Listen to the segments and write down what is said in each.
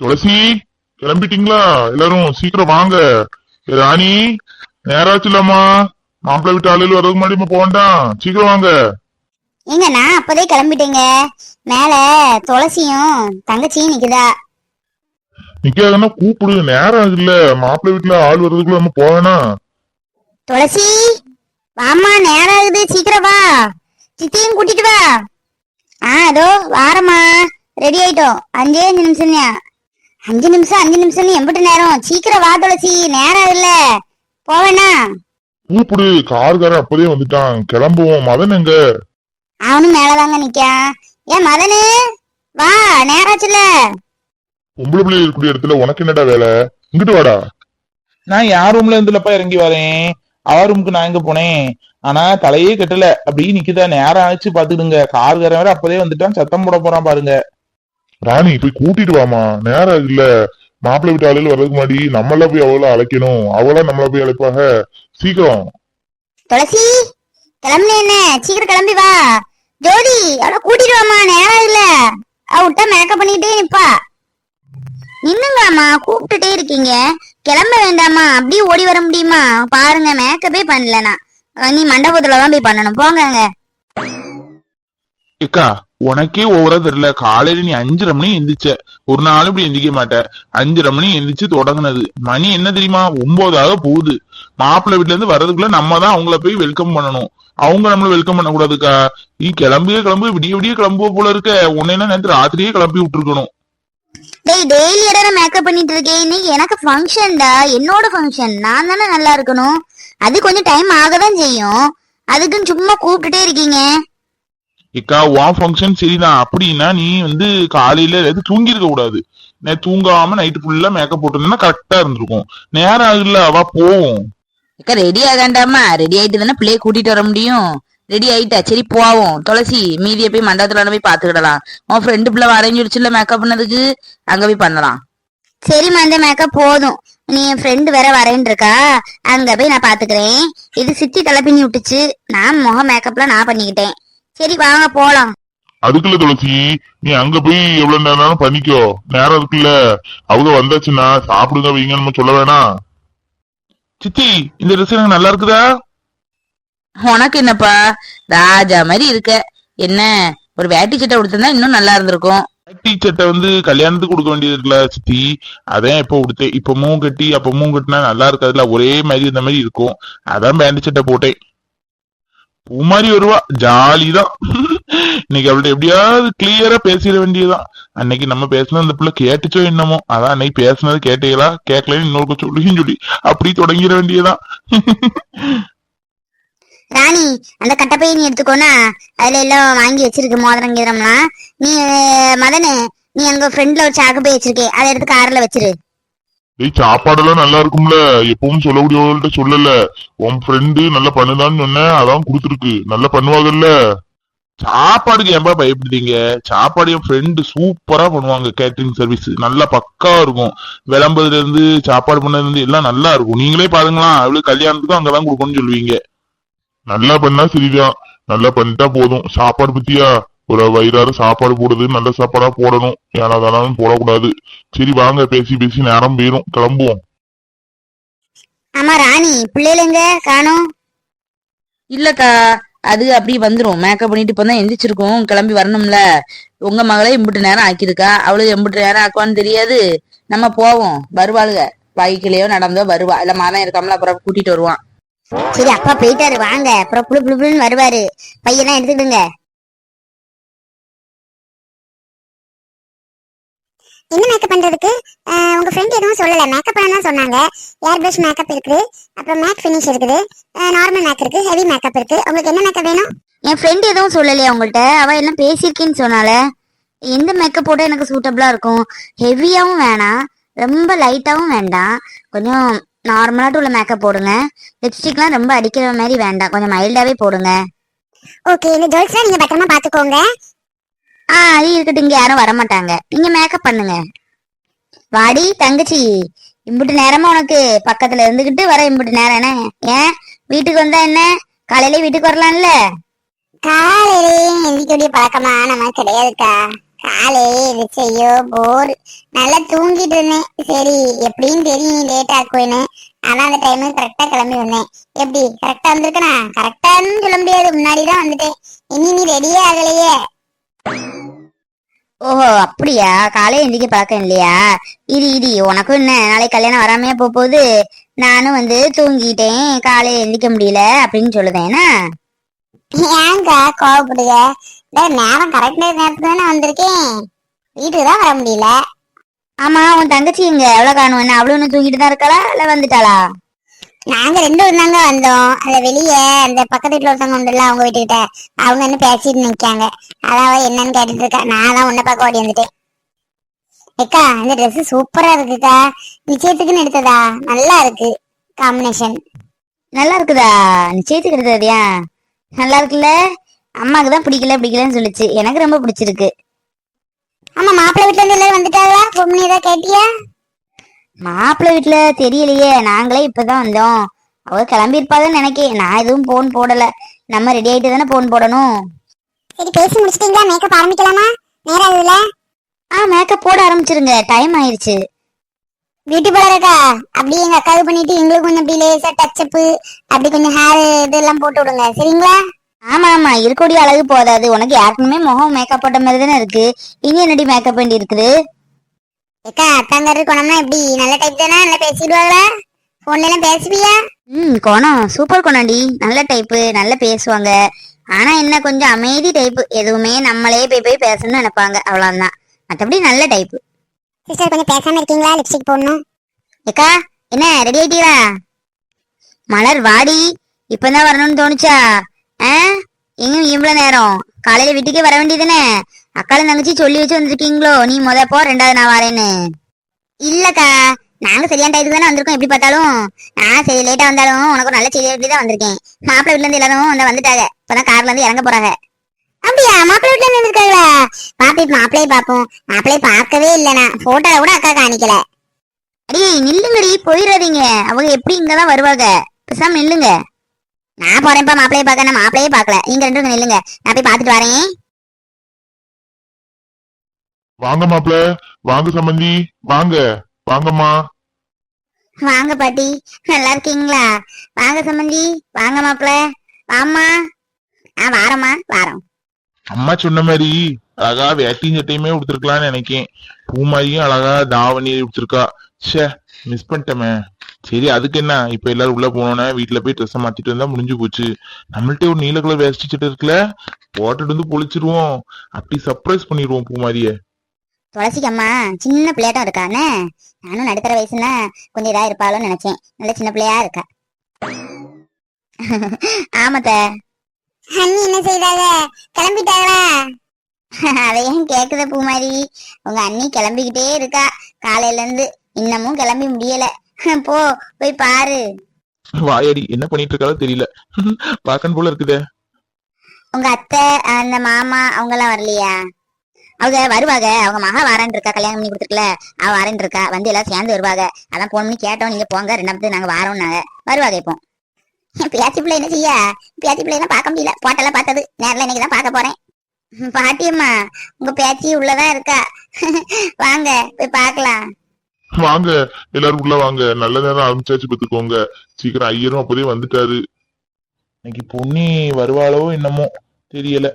துளசி கிளம்பிட்டீங்களா? எல்லாரும் சீக்கிரம் வாங்க. ராணி நேராச்சுலம்மா மாப்பிள்ளை வீட்டு ஆளுகள் வர்றதுக்கு முன்னாடி வேண்டாம் சீக்கிரம் வாங்க. ஏங்க நான் அப்பதே கிளம்பிட்டேங்க. மேல துளசியும் தங்கச்சியும் நிக்குதா? நிக்காதுன்னா கூப்பிடு. நேரம் இல்ல. மாப்பிள்ளை வீட்டுல ஆள் வர்றதுக்குள்ள நம்ம போவேனா துளசி வாமா நேரம் ஆகுது. சீக்கிரம் வா. சித்தியும் கூட்டிட்டு வா. ஆ அதோ வாரம்மா. ரெடி ஆயிட்டோம். அஞ்சே அஞ்சு நிமிஷம் தான் அஞ்சு நிமிஷம் அஞ்சு நிமிஷம் எம்பிட்டு நேரம். சீக்கிரம் வா துளசி நேரம் ஆகுதுல்ல போவேனா கூப்பிடு கார்காரன் அப்பதே வந்துட்டான். கிளம்புவோம். மதன் எங்க? அவனும் மேலதாங்க நிக்கான். ஏன் மதனு வா நேராச்சுல பொம்பளை பிள்ளை இருக்கக்கூடிய இடத்துல உனக்கு என்னடா வேலை? இங்கிட்டு வாடா. நான் யார் ரூம்ல இருந்துலப்பா இறங்கி வரேன்? அவ ரூமுக்கு நான் எங்க போனேன்? ஆனா தலையே கட்டல. அப்படியே நிக்குதா. நேரம் ஆச்சு பாத்துக்கிடுங்க. கார்காரன் வேற அப்பதே வந்துட்டான். சத்தம் போட போறான் பாருங்க. ராணி போய் கூட்டிட்டு வாமா நேரம் இல்ல. மாப்பிள்ளை வீட்டு ஆளுகள் வர்றதுக்கு முன்னாடி நம்மள போய் அவள அழைக்கணும். அவளா நம்மள போய் அழைப்பாக. சீக்கிரம். துளசி கிளம்புன என்ன? சீக்கிரம் கிளம்பி வா. ஜோதி அவளை கூட்டிட்டு வாமா நேரம் இல்ல. அவ விட்டா மேக்கப் பண்ணிட்டே நிப்பா. நின்னுங்களாமா கூப்பிட்டுட்டே இருக்கீங்க. கிளம்ப வேண்டாமா அப்படியே ஓடி வர முடியுமா? பாருங்க மேக்கப்பே பண்ணலனா நீ மண்டபத்துல தான் போய் பண்ணணும். போங்கங்க. ஏக்கா உனக்கே ஓவரா தெரியல. காலையில நீ அஞ்சரை மணி எந்திரிச்ச. ஒரு நாள் இப்படி எந்திரிக்க மாட்ட. அஞ்சரை மணி எந்திரிச்சு தொடங்குனது. மணி என்ன தெரியுமா? ஒன்பதாக போகுது. மாப்பிள்ளை வீட்டுல இருந்து வர்றதுக்குள்ள நம்ம தான் அவங்கள போய் வெல்கம் பண்ணணும். அவங்க நம்மள வெல்கம் பண்ணக்கூடாதுக்கா? நீ கிளம்பியே கிளம்பு விடிய விடிய கிளம்புவ போல இருக்க. உன்னையெல்லாம் என்ன ராத்திரியே கிளம்பி விட்டுருக்கணும். டேய் டெய்லி இடம் மேக்கப் பண்ணிட்டு இருக்கேன். இன்னைக்கு எனக்கு ஃபங்க்ஷன்டா என்னோட ஃபங்க்ஷன் நான் தானே நல்லா இருக்கணும். அது கொஞ்சம் டைம் ஆக தான் செய்யும். அதுக்குன்னு சும்மா கூப்பிட்டுட்டே இருக்கீங்க. இக்கா உன் ஃபங்க்ஷன் சரிதான் அப்படின்னா நீ வந்து காலையில எது தூங்கி இருக்க கூடாது. நான் தூங்காம நைட்டு ஃபுல்லா மேக்கப் போட்டிருந்தா கரெக்டா இருந்திருக்கும். நேரம் ஆகுல அவ போவோம். அக்கா ரெடி ஆகாண்டாமா ரெடி ஆயிட்டு தானே பிள்ளைய கூட்டிட்டு வர முடியும். ரெடி ஆயிட்டா சரி போவோம். துளசி மீதியை போய் மண்டபத்துல போய் பாத்துக்கிடலாம் உன் ஃப்ரெண்டு பிள்ளை வரேன்னு சொல்லிச்சுல மேக்கப் பண்ணதுக்கு? அங்க போய் பண்ணலாம். சரிம்மா இந்த மேக்கப் போதும். நீ என் ஃப்ரெண்டு வேற வரேன்னு இருக்கா அங்க போய் நான் பாத்துக்கிறேன் இது சித்தி தலைப்பினி விட்டுச்சு. நான் முக மேக்கப்லாம் நான் பண்ணிக்கிட்டேன். சரி வாங்க போலாம். அதுக்குள்ள துளசி நீ அங்க போய் எவ்வளவு நேரம் பண்ணிக்கோ. நேரம் இருக்குல்ல. அவங்க வந்தாச்சுன்னா சாப்பிடுங்க வைங்க நம்ம சொல்ல வேணாம் சித்தி இந்த ட்ரெஸ் எனக்கு நல்லா இருக்குதா? உனக்கு என்னப்பா? ராஜா மாதிரி இருக்க. என்ன? ஒரு வேட்டி சட்டை கொடுத்திருந்தா இன்னும் நல்லா இருந்திருக்கும். டீச்சர்ட்ட வந்து கல்யாணத்துக்கு கொடுக்க வேண்டியது இருக்குல்ல சித்தி. அதான் இப்ப கொடுத்தேன் இப்ப மூ கட்டி அப்ப மூ கட்டினா நல்லா இருக்காதுல்ல. ஒரே மாதிரி இந்த மாதிரி இருக்கும். அதான் பேண்ட் சட்டை போட்டேன். பூ மாதிரி வருவா. ஜாலிதான். இன்னைக்கு அவள்கிட்ட எப்படியாவது கிளியரா பேசிட வேண்டியதுதான். அன்னைக்கு நம்ம பேசினது அந்த பிள்ளை கேட்டுச்சோ என்னமோ. அதான் அன்னைக்கு பேசினது கேட்டீங்களா? கேட்கலன்னு இன்னொரு சொல்லியும் சொல்லி. அப்படி தொடங்கிட வேண்டியதுதான். ராணி அந்த கட்டப்பையை நீ எடுத்துக்கோனா அதுல எல்லாம் வாங்கி வச்சிருக்கு மோதிரம் கீதம்லாம் நீ மதனு நீ அங்க ஃப்ரெண்ட்ல ஒரு சாக்கு போய் வச்சிருக்கே. அதை எடுத்து கார்ல வச்சிரு. ஏய் சாப்பாடெல்லாம் நல்லா இருக்கும்ல. எப்பவும் சொல்லக்கூடியவங்கள்ட்ட சொல்லல. உன் ஃப்ரெண்டு நல்லா பண்ணுதான்னு சொன்னேன் அதான் கொடுத்துருக்கு. நல்லா பண்ணுவாங்கல்ல. சாப்பாடுக்கு ஏன்பா பயப்படுறீங்க? சாப்பாடு என் ஃப்ரெண்டு சூப்பரா பண்ணுவாங்க கேட்டரிங் சர்வீஸ் நல்லா பக்காவா இருக்கும். விளம்பதுல இருந்து சாப்பாடு பண்ணதுல இருந்து எல்லாம் நல்லா இருக்கும். நீங்களே பாருங்களா அவளுக்கு கல்யாணத்துக்கும் அங்கதான் கொடுக்கணும்னு சொல்லுவீங்க. நல்லா பண்ணா சரிதான். நல்லா பண்ணிட்டா போதும். சாப்பாடு பத்தியா? ஒரு வயிறார சாப்பாடு போடுது நல்ல சாப்பாடா போடணும். ஏனா தானாலும் போடக்கூடாது. சரி வாங்க. பேசி பேசி நேரம் போயிரும். கிளம்புவோம். ஆமா ராணி. பிள்ளைல எங்க? காணோம். இல்லக்கா. அது அப்படி வந்துரும். மேக்கப் பண்ணிட்டு இப்ப தான் எந்திரிச்சிருக்கோம். கிளம்பி வரணும்ல. உங்க மகளே எம்பிட்டு நேரம் ஆக்கியிருக்கா. அவளுக்கு எம்பிட்டு நேரம் ஆக்குவான்னு தெரியாது. நம்ம போவோம். வருவாளுக. பைக்கிலேயோ நடந்தோ வருவா. இல்ல மாதம் இருக்காமல அப்புறம் கூட்டிட்டு வருவான். சரி அப்பா போயிட்டாரு. வாங்க. அப்புறம் புளு புளு புளுன்னு வருவாரு. பையெல்லாம் எடுத்துக்கிடுங்க. என்ன மேக்கப் பண்றதுக்கு? உங்க ஃப்ரெண்ட் எதுவும் சொல்லல. மேக்கப் பண்ண தான் சொன்னாங்க. ஏர் பிரஷ் மேக்கப் இருக்குது. அப்புறம் மேட் ஃபினிஷ் இருக்குது. நார்மல் மேக் இருக்கு ஹெவி மேக்கப் இருக்கு உங்களுக்கு என்ன மேக்கப் வேணும்? என் ஃப்ரெண்ட் எதுவும் சொல்லலையா உங்கள்ட்ட அவ எல்லாம் பேசியிருக்கேன்னு சொன்னால. எந்த மேக்கப் போட்டா எனக்கு சூட்டபிளா இருக்கும்? ஹெவியாவும் வேணாம். ரொம்ப லைட்டாவும் வேண்டாம். கொஞ்சம் நார்மலாட்டு உள்ள மேக்கப் போடுங்க. லிப்ஸ்டிக்லாம் ரொம்ப அடிக்கிற மாதிரி வேண்டாம். கொஞ்சம் மைல்டாவே போடுங்க. ஓகே இந்த ஜுவல்ஸ்லாம் நீங்க பத்திரமா பாத்துக்கோங்க ஆ அது இருக்கட்டும். இங்க யாரும் வரமாட்டாங்க. நீங்க மேக்கப் பண்ணுங்க. வாடி தங்கச்சி இம்புட்டு நேரமா உனக்கு பக்கத்துல இருந்துகிட்டு வர இம்புட்டு நேரம் என்ன? ஏன்? வீட்டுக்கு வந்தா என்ன? காலையில வீட்டுக்கு வரலாம்ல? காலையிலேயே எந்திரிக்கக்கூடிய பழக்கமா நம்ம கிடையாதுக்கா. காலே இருந்துச்சு போர் நல்லா தூங்கிட்டு இருந்தேன். சரி எப்படின்னு தெரியும். லேட் ஆக்குவேன்னு ஆனா அந்த டைம் கரெக்டா கிளம்பி வந்தேன். எப்படி? கரெக்டா வந்திருக்கனா? கரெக்டான்னு சொல்ல முடியாது. முன்னாடி தான் வந்துட்டேன். இனி நீ ரெடியே ஆகலையே. ஓஹோ அப்படியா? காலையில எந்திரிக்க பழக்கம் இல்லையா? இடி இடி உனக்கும் என்ன? நாளைக்கு கல்யாணம் வராமையா போக போகுது? நானும் வந்து தூங்கிட்டேன். காலையில எந்திரிக்க முடியல அப்படின்னு சொல்லுதேனா. ஏங்கா கோவப்படுங்க நேரம் கரெக்ட் நேரத்துக்கு தானே வந்திருக்கேன். வீட்டுக்கு தான் வர முடியல. ஆமா உன் தங்கச்சி எங்க? எவ்வளவு காணும் என்ன அவளும் தூங்கிட்டு தான் இருக்காளா? இல்ல வந்துட்டாளா? நாங்க ரெண்டு பேரும் தாங்க வந்தோம். அந்த வெளியே அந்த பக்கத்து வீட்டுல ஒருத்தவங்க உண்டுல அவங்க வீட்டுக்கிட்ட. அவங்க என்ன பேசிட்டு நிக்காங்க அதாவது என்னன்னு கேட்டுட்டு இருக்கா. நான் தான் உன்னை பார்க்க ஓடி வந்துட்டேன். அக்கா இந்த Dress சூப்பரா இருக்குக்கா நிச்சயத்துக்குன்னு எடுத்ததா? நல்லா இருக்கு. காம்பினேஷன் நல்லா இருக்குதா? நிச்சயத்துக்கு எடுத்ததையா நல்லா இருக்குல்ல? அம்மாக்கு தான் பிடிக்கல பிடிக்கலன்னு சொல்லுச்சு. எனக்கு ரொம்ப பிடிச்சிருக்கு. ஆமா மாப்பிள்ளை வீட்டுல இருந்து எல்லாரும் வந்துட்டாங்களா? பண்ணி ஏதாவது கேட்டியா? மாப்பிள்ளை வீட்டுல தெரியலையே. நாங்களே இப்பதான் வந்தோம். அவ கிளம்பி இருப்பாங்கன்னு நினைக்கேன். நான் எதுவும் போன் போடல. நம்ம ரெடி ஆயிட்டு தானே போன் போடணும். சரி பேசி முடிச்சிட்டீங்களா? மேக்கப் ஆரம்பிக்கலாமா? நேரம் ஆகுதுல ஆ மேக்கப் போட ஆரம்பிச்சிருங்க. டைம் ஆயிருச்சு. பியூட்டி பார்லர் அக்கா. அப்படியே எங்க அக்காவுக்கு பண்ணிட்டு எங்களுக்கு கொஞ்சம் அப்படி லேசா டச்சப் அப்படி கொஞ்சம் ஹேர் இதெல்லாம் போட்டு விடுங்க. சரிங்களா? ஆமா ஆமா. இருக்கக்கூடிய அழகு போதாது. உனக்கு ஏற்கனவே முகம் மேக்கப் போட்ட மாதிரி தானே இருக்கு. இனி என்னடி மேக்கப் வேண்டி இருக்குது? ஏக்கா அத்தாங்காரர் குணம்னா எப்படி? நல்ல டைப் தானே? நல்லா பேசிடுவாங்களா போன்ல எல்லாம் பேசுவியா? ம் குணம். சூப்பர் குணம்டி நல்ல டைப்பு நல்லா பேசுவாங்க. ஆனா என்ன கொஞ்சம் அமைதி டைப்பு எதுவுமே நம்மளே போய் போய் பேசணும்னு நினைப்பாங்க. அவ்வளவுதான். மத்தபடி நல்ல டைப்பு சிஸ்டர் கொஞ்சம் பேசாம இருக்கீங்களா? லிப்ஸ்டிக் போடணும். ஏக்கா என்ன ரெடி ஆயிட்டீங்களா? மலர் வாடி. இப்பதான் வரணும்னு தோணுச்சா? ஆ? எங்க இவ்வளவு நேரம். காலையில வீட்டுக்கே வர வேண்டியதுனே? அக்கால தங்கச்சி சொல்லி வச்சு வந்திருக்கீங்களோ? நீ முத போ ரெண்டாவது நான் வரேன்னு. இல்லக்கா நாங்க சரியான டைத்துக்கு தானே வந்திருக்கோம். எப்படி பார்த்தாலும் நான் சரி லேட்டா வந்தாலும் உனக்கு நல்ல செய்தி எப்படி தான் வந்திருக்கேன். மாப்பிள்ளை வீட்ல இருந்து எல்லாரும் வந்து வந்துட்டாங்க. இப்பதான் கார்ல இருந்து இறங்க போறாங்க. அப்படியா? மாப்பிள்ளை வீட்ல இருந்து இருக்காங்களா பாப்பி மாப்பிள்ளையை பாப்போம் மாப்பிள்ளையை பார்க்கவே இல்லைனா நான். போட்டோல கூட அக்கா காணிக்கல. அடி நில்லுங்கடி போயிடாதீங்க அவங்க எப்படி இங்கதான் வருவாங்க? பேசாம நில்லுங்க. நான் போறேன்ப்பா மாப்பிள்ளையை பார்க்க. நான் மாப்பிள்ளையே பார்க்கல. நீங்க ரெண்டு நில்லுங்க. நான் போய் பார்த்துட்டு வரேன். வாங்க மாப்ள வாங்க சம்பந்தி வாங்க வாங்கம்மா. வாங்க பாட்டி நல்லா இருக்கீங்களா? வாங்க சம்பந்தி வாங்க மாப்பிள வாம்மா. ஆ வாரம்மா வாரம். அம்மா சொன்ன மாதிரி அழகா வேட்டியும் சட்டையுமே கொடுத்துருக்கலாம்னு நினைக்கேன். பூமாரியும் அழகா தாவணி கொடுத்துருக்கா ச்சே மிஸ் பண்ணிட்டோமே. சரி அதுக்கு என்ன? இப்ப எல்லாரும் உள்ள போனோன்னே வீட்டுல போய் ட்ரெஸ் மாத்திட்டு வந்தா முடிஞ்சு போச்சு. நம்மள்ட்ட ஒரு நீல கலர் வேஷ்டி சட்டை இருக்குல்ல போட்டுட்டு வந்து பொழிச்சிருவோம். அப்படி சர்ப்ரைஸ் பண்ணிடுவோம் பூமாரிய. துளசிக்கு அம்மா சின்ன பிள்ளையாட்டம் இருக்கானே நானும் நடுத்தர வயசுனா கொஞ்சம் இதா இருப்பாளோன்னு நினைச்சேன். நல்ல சின்ன பிள்ளையா இருக்கா? ஆமாத்த அண்ணி என்ன செய்றாங்க கிளம்பிட்டாங்களா? அதை ஏன் கேக்குத பூமாரி? உங்க அண்ணி கிளம்பிக்கிட்டே இருக்கா. காலையில இருந்து இன்னமும் கிளம்பி முடியல. போ போய் பாரு. வாயடி என்ன பண்ணிட்டு இருக்காளோ தெரியல. பாக்கன் போல இருக்குதே. உங்க அத்தை அந்த மாமா அவங்க எல்லாம் வரலையா? அவங்க வருவாங்க. அவங்க மகா வாரன் இருக்கா? கல்யாணம் பண்ணி கொடுத்துருக்கல. அவ வாரன் இருக்கா? வந்து எல்லாம் சேர்ந்து வருவாங்க. அதான் போன் பண்ணி கேட்டோம். நீங்க போங்க. ரெண்டாவது நாங்க வாரோம்னாங்க வருவாங்க இப்போ. பேத்தி பிள்ளை என்ன செய்ய? பேத்தி பிள்ளை தான் பார்க்க முடியல. போட்டெல்லாம் பார்த்தது. நேரில் இன்னைக்கு தான் பார்க்க போறேன். பாட்டியம்மா உங்க பேத்தி உள்ளதான் இருக்கா? வாங்க போய் பார்க்கலாம். வாங்க. எல்லாரும் உள்ள வாங்க. நல்ல நேரம் ஆரம்பிச்சாச்சு பத்துக்கோங்க சீக்கிரம் ஐயரும் அப்போதே வந்துட்டாரு. இன்னைக்கு பொன்னி வருவாளோ என்னமோ தெரியல.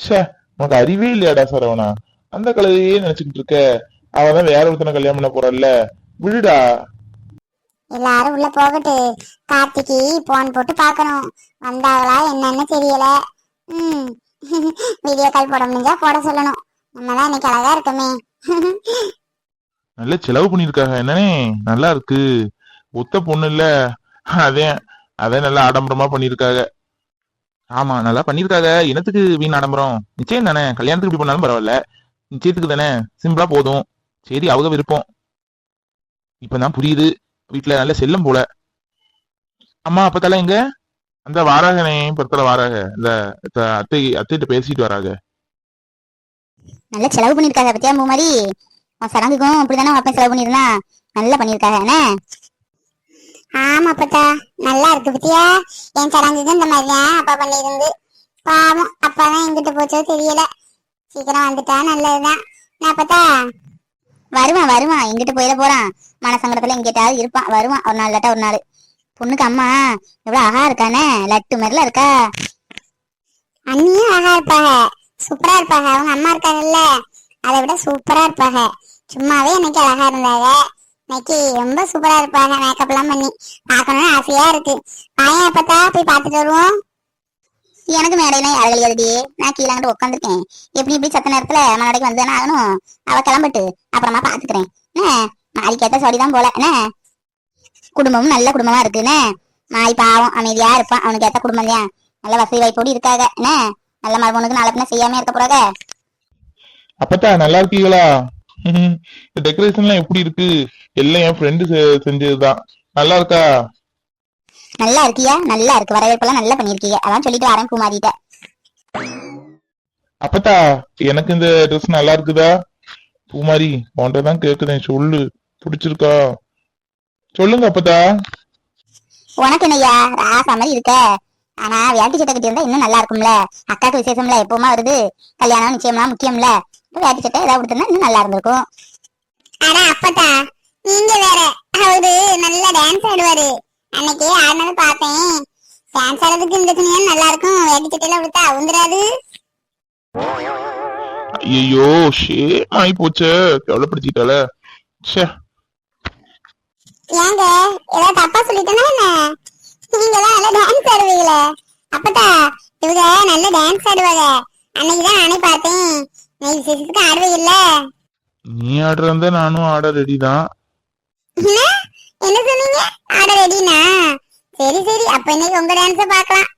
ச்சே. உனக்கு அறிவே இல்லையாடா சரவணா? அந்த கலையே நினைச்சுக்கிட்டு இருக்க. அவதான் வேற ஒருத்தனை கல்யாணம் பண்ண போறல்ல விடுடா. எல்லாரும் உள்ள போகட்டு. கார்த்திக்கு போன் போட்டு பார்க்கணும். வந்தாங்களா என்னன்னு தெரியல. ம். வீடியோ கால் போட முடிஞ்சா போட சொல்லணும். நம்ம தான் இன்னைக்கு அழகா இருக்கமே. நல்ல செலவு பண்ணிருக்காங்க என்னனே நல்லா இருக்கு. ஒத்த பொண்ணு இல்ல. அதே அதே நல்லா ஆடம்பரமா பண்ணிருக்காங்க ஆமா நல்லா பண்ணிருக்காத. என்னத்துக்கு வீண் ஆடம்பரம்? நிச்சயம் தானே. கல்யாணத்துக்கு இப்படி பண்ணாலும் பரவாயில்ல. நிச்சயத்துக்கு தானே. சிம்பிளா போதும். சரி அவங்க விருப்பம். இப்பதான் புரியுது. வீட்டுல நல்ல செல்லம் போல. அம்மா அப்பத்தால எங்க? அந்த வாராகனே பொறுத்தல வாராக. இந்த அத்தை அத்தைகிட்ட பேசிட்டு வராங்க நல்ல செலவு பண்ணிருக்காங்க பத்தியா மாதிரி சடங்குக்கும் அப்படிதானே செலவு பண்ணிருந்தான் நல்லா பண்ணிருக்காங்க என்ன? ஆமா அப்பத்தா நல்லா இருக்கு பத்தியா? என் சடங்குக்கு இந்த மாதிரி தான் அப்பா பண்ணியிருந்து பாவம் அப்பா தான் எங்கிட்ட போச்சோ தெரியல. சீக்கிரம் வந்துட்டா நல்லதுதான். நான் பார்த்தா வருவான் வருவான். எங்கிட்ட போயிட போறான். மனசங்கடத்துல எங்கிட்டாவது இருப்பான். வருவான். ஒரு நாள் இல்லாட்டா ஒரு நாள். பொண்ணுக்கு அம்மா எவ்வளவு அழகா இருக்கானே? லட்டு மாதிரில இருக்கா? அண்ணியும் அழகா இருப்பாங்க. சூப்பரா இருப்பாங்க. அவங்க அம்மா இருக்காங்கல்ல. அதை விட சூப்பரா இருப்பாங்க. சும்மாவே எனக்கு அழகா இருந்தாங்க. இன்னைக்கு ரொம்ப சூப்பரா இருப்பாங்க மேக்கப் எல்லாம் பண்ணி பார்க்கணும்னு ஆசையா இருக்கு. பையன் எப்பத்தா போய் பார்த்துட்டு வருவோம். எனக்கு மேடையில அழகலியாதடி நான் கீழே உட்காந்துருக்கேன் எப்படி இப்படி சத்த நேரத்துல மனடைக்கு வந்து ஆகணும். அவ கிளம்பட்டு. அப்புறமா பாத்துக்கிறேன் என்ன? மாறிக்கேத்த சோடிதான் போல. என்ன? குடும்பமும் நல்ல குடும்பமா இருக்கு. என்ன? பாவம் அமைதியா இருப்பான் அவனுக்கு ஏத்த குடும்பம் இல்லையா? நல்ல வசதி வாய்ப்போடு இருக்காங்க என்ன? நல்ல மருமனுக்கு நல்ல பின்ன செய்யாம இருக்க போறாங்க அப்பத்தா நல்லா இருக்கீங்களா? டெக்கரேஷன்லாம் எப்படி இருக்கு? எல்லாம் என் ஃப்ரெண்டு செஞ்சதுதான். நல்லா இருக்கா? நல்லா இருக்கியா? நல்லா இருக்கு. வரவேற்பெல்லாம் நல்லா பண்ணிருக்கீங்க அதான் சொல்லிட்டு வரேன் குமாரிட்ட. அப்பத்தா எனக்கு இந்த ட்ரெஸ் நல்லா இருக்குதா? பூமாரி உன்கிட்ட தான் கேக்குறேன். சொல்லு. பிடிச்சிருக்கா? சொல்லுங்க அப்பத்தா. உனக்கு என்னய்யா? ராசா மாதிரி இருக்க. ஆனா வேட்டி சட்டை கட்டி இருந்தா இன்னும் நல்லா இருக்கும்ல அக்காக்கு விசேஷம்ல எப்பவுமா வருது? கல்யாணம் நிச்சயம்லாம் முக்கியம்ல? இப்ப வேட்டி சட்டை ஏதாவது கொடுத்திருந்தா இன்னும் நல்லா இருந்திருக்கும் ஆனா அப்பதா நீங்க வேற. அவரு நல்லா டான்ஸ் ஆடுவாரு. அன்னைக்கு ஆடினது பார்த்தேன். டான்ஸ் ஆடுறதுக்கு இந்த துணியா நல்லா இருக்கும் வேட்டி சட்டையில விடுத்தா அவுந்துராது ஐயோ ஷேம் ஆயி போச்சே கவலைப்படுத்திட்டால. ச்சே. ஏங்க ஏதாவது தப்பா சொல்லிட்டேனா என்ன? நீங்க தான் நல்லா டான்ஸ் ஆடுவீங்களே. அப்பதா இவங்க நல்ல டான்ஸ் ஆடுவாங்க. அன்னைக்குதான் நானே பார்த்தேன். நீ விசேஷத்துக்கு ஆடுவீங்கல்ல நீ ஆடுறதா நானும் ஆட ரெடி தான் என்ன சொன்னீங்க? ஆட ரெடினா சரி சரி. அப்ப இன்னைக்கு உங்க டான்ஸ பார்க்கலாம்.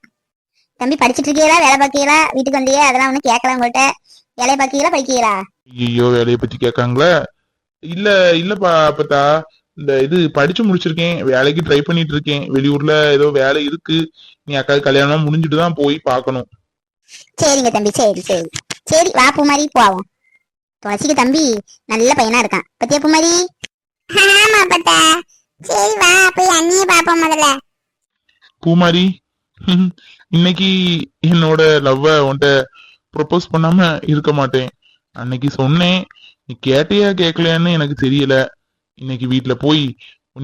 தம்பி படிச்சிட்டு இருக்கீங்களா வேலை பார்க்கீங்களா வீட்டுக்கு வந்தீங்க அதெல்லாம் ஒண்ணும் கேட்கல உங்கள்கிட்ட. வேலையை படிக்கீங்களா ஐயோ வேலையை பத்தி கேட்காங்களே? இல்ல இல்லப்பா அப்பத்தா. இந்த இது படிச்சு முடிச்சிருக்கேன். வேலைக்கு ட்ரை பண்ணிட்டு இருக்கேன் வெளியூர்ல ஏதோ வேலை இருக்கு. நீ அக்கா கல்யாணம் முடிஞ்சிட்டு தான் போய் பார்க்கணும். சரிங்க தம்பி. சரி சரி. சரி வா பூமாரி போவோம். துளசிக்கு தம்பி நல்ல பையனா இருக்கான். பத்தியா பூமாரி? ஆமா அப்பத்தா. சரி வா போய் அண்ணிய பாப்போம் முதல்ல. பூமாரி இன்னைக்கு என்னோட லவ்வ உன்கிட்ட ப்ரொபோஸ் பண்ணாம இருக்க மாட்டேன். அன்னைக்கு சொன்னேன். நீ கேட்டியா கேட்கலையான்னு எனக்கு தெரியல. இன்னைக்கு வீட்டுல போய்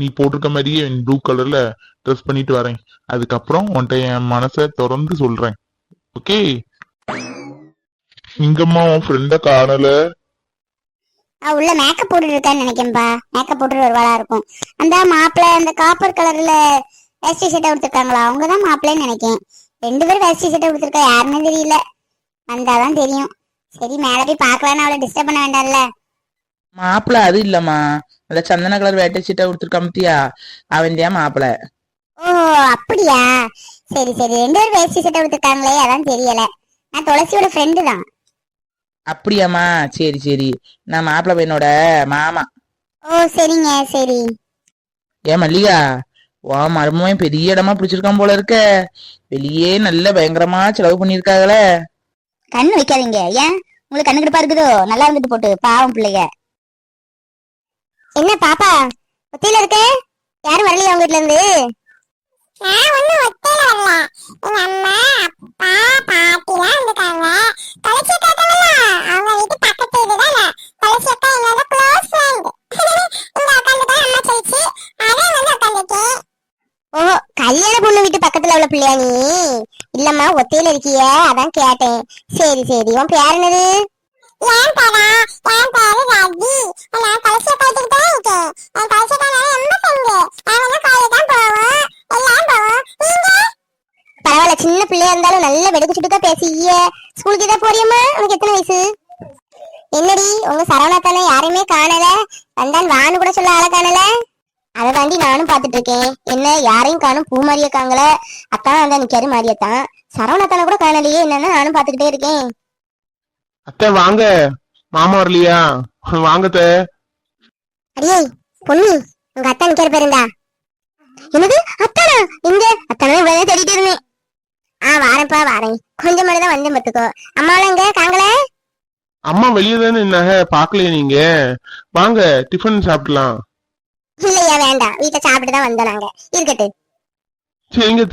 நீ போட்டிருக்க மாதிரியே ப்ளூ கலர்ல ட்ரெஸ் பண்ணிட்டு வரேன். அதுக்கப்புறம் உன்கிட்ட என் மனசை திறந்து சொல்றேன். ஓகே இங்கம்மா உன் ஃப்ரெண்ட காணல. உள்ள மேக்கப் போட்டுட்டு இருக்கான்னு நினைக்கிறேன்பா. மேக்கப் போட்டுட்டு வருவாளா இருக்கும். அந்த மாப்பிள்ளை அந்த காப்பர் கலர்ல வேஸ்டி சட்டை கொடுத்துருக்காங்களா அவங்க தான் மாப்பிள்ளைன்னு நினைக்கேன் ரெண்டு பேரும் வேஸ்டி சட்டை கொடுத்துருக்கா யாருன்னு தெரியல. வந்தாதான் தெரியும். சரி மேல போய் பார்க்கலான்னு அவளை டிஸ்டர்ப் பண்ண வேண்டாம்ல. மாப்பிள அது இல்லம்மா. அந்த சந்தன கலர் வேட்டை சீட்டை கொடுத்துருக்கான் பத்தியா? அவன் தான் மாப்பிள. ஓ அப்படியா? சரி சரி. ரெண்டு பேரும் வேஷ்டி சட்டை கொடுத்துருக்காங்களே அதான் தெரியல. நான் துளசியோட ஃப்ரெண்டு தான். அப்படியாம்மா. சரி சரி. நான் மாப்பிள பையனோட மாமா. ஓ சரிங்க சரி. ஏன் மல்லிகா? வா மருமவன் பெரிய இடமா பிடிச்சிருக்கான் போல இருக்க. வெளியே நல்ல பயங்கரமா செலவு பண்ணிருக்காங்களே கண்ணு வைக்காதீங்க. ஏன்? உங்களுக்கு கண்ணு கிடப்பா இருக்குதோ? நல்லா இருந்துட்டு போட்டு பாவம் பிள்ளைங்க. என்ன பாப்பா? ஒத்தையில இருக்க? யாரும் வரலையா உங்க வீட்ல இருந்து? நான் ஒண்ணும் ஒத்தையில வரல. எங்க அம்மா அப்பா பாட்டிலாம் இருக்காங்க கலச்சி காட்டவல அவங்க வீட்டு பக்கத்து வீடுதான் கலச்சி அக்கா என்னோட க்ளோஸ் ஃப்ரெண்ட் இங்க உட்காந்துட்டு அம்மா சொல்லிச்சு. அதான் வந்து உட்காந்துட்டேன் ஓ கல்யாண பொண்ணு வீட்டு பக்கத்துல உள்ள பிள்ளையா நீ? இல்லம்மா ஒத்தையில இருக்கிய அதான் கேட்டேன். சரி சரி. உன் பேர் என்னது? சின்ன பிள்ளையா இருந்தாலும் நல்ல வெடுக்கு சுடுக்கா பேசிய ஸ்கூலுக்கு தான் போறியம்மா? உனக்கு எத்தனை வயசு? என்னடி உங்க சரவணா தானே யாரையுமே காணல. வந்தான் வான்னு கூட சொல்ல ஆள காணல. அதை தாண்டி நானும் பாத்துட்டு இருக்கேன். என்ன யாரையும் காணும் பூ மாதிரியே காங்கல அத்தான் வந்தா நிக்காரு மாரியத்தான். சரவணா தானே கூட காணலையே. என்னன்னு நானும் பாத்துக்கிட்டே இருக்கேன். அத்தை வாங்க. மாமா வரலையா? வாங்க அத்தை. அடியே பொண்ணு உங்க அத்தா நிக்கிற பேருண்டா என்னது? அத்தானா எங்க அத்தானா இவ்வளவு தேடிட்டு இருந்தேன். ஆ வாரேன்ப்பா வாரேன். கொஞ்சம் மட்டும் தான் வந்தேன் பத்துக்கோ அம்மாவெல்லாம் எங்க? காங்களே அம்மா வெளியே தானே நின்னாங்க பாக்கலையே நீங்க. வாங்க டிஃபன் சாப்பிடலாம். இல்லையா வேண்டாம். வீட்டை சாப்பிட்டு தான் வந்தோம் நாங்க. இருக்கட்டு. சரிங்க.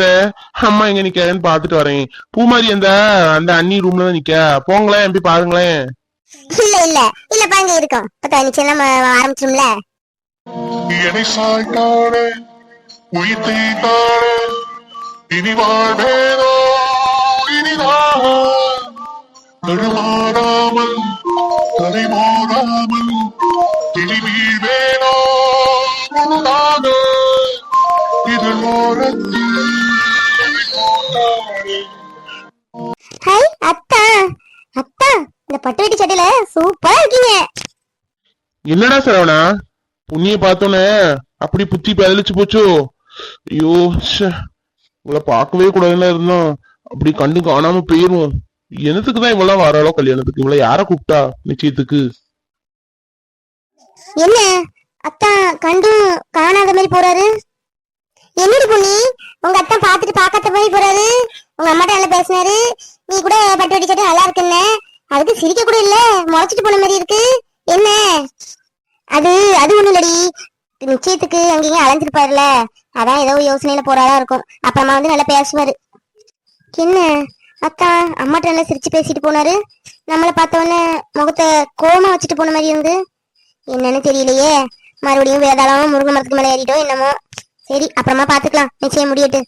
அம்மா எங்க நிக்காங்கன்னு பாத்துட்டு வரேன். பூமாரி அந்த அந்த அண்ணி ரூம்ல தான் நிக்க. போங்களேன் போய் பாருங்களேன். இல்ல இல்ல. இல்லப்பா இங்க இருக்கோம் இப்ப நிச்சயம் நம்ம ஆரம்பிச்சிரும்ல. என்னை சாய்த்தாடே உயிர் தீத்தாடே இனி வாழ்வேனோ தடுமாறாமல் இது ஓரத்தில் பட்டு வெட்டி சட்டையில சூப்பரா இருக்கீங்க. என்னடா சரவணா? புண்ணிய பார்த்தோன்னே அப்படி புத்தி பதிலிச்சு போச்சோ? ஐயோ இவளை பார்க்கவே கூடாதுன்னு இருந்தோம். அப்படி கண்டு காணாம போயிருவோம். என்னத்துக்கு தான் இவ்வளவு வராளோ கல்யாணத்துக்கு? இவ்வளவு யார கூப்பிட்டா நிச்சயத்துக்கு? என்ன? அத்தா கண்டும் காணாத மாதிரி போறாரு? என்னடி பொண்ணி உங்க அத்தா பாத்துட்டு பாக்காத மாதிரி போறாரு? உங்க அம்மாட்ட நல்லா பேசினாரு? நீ கூட பட்டு வெட்டி சட்டை நல்லா இருக்குன்னு அதுக்கு சிரிக்க கூட இல்ல. முளைச்சிட்டு போன மாதிரி இருக்கு. என்ன? அது அது ஒண்ணு இல்லடி. நிச்சயத்துக்கு அங்கேயும் அலைஞ்சிருப்பாருல. அதான் ஏதோ யோசனையில போறாரா இருக்கும். அப்புறமா வந்து நல்லா பேசுவாரு. என்ன? அக்கா அம்மாட்ட நல்லா சிரிச்சு பேசிட்டு போனாரு. நம்மளை பார்த்த உடனே முகத்தை கோமா வச்சுட்டு போன மாதிரி இருந்து. என்னன்னு தெரியலையே. மறுபடியும் வேதாளம் முருங்கை மரத்துக்கு மேல ஏறிட்டோம் என்னமோ. சரி அப்புறமா பாத்துக்கலாம். நிச்சயம் முடியட்டு.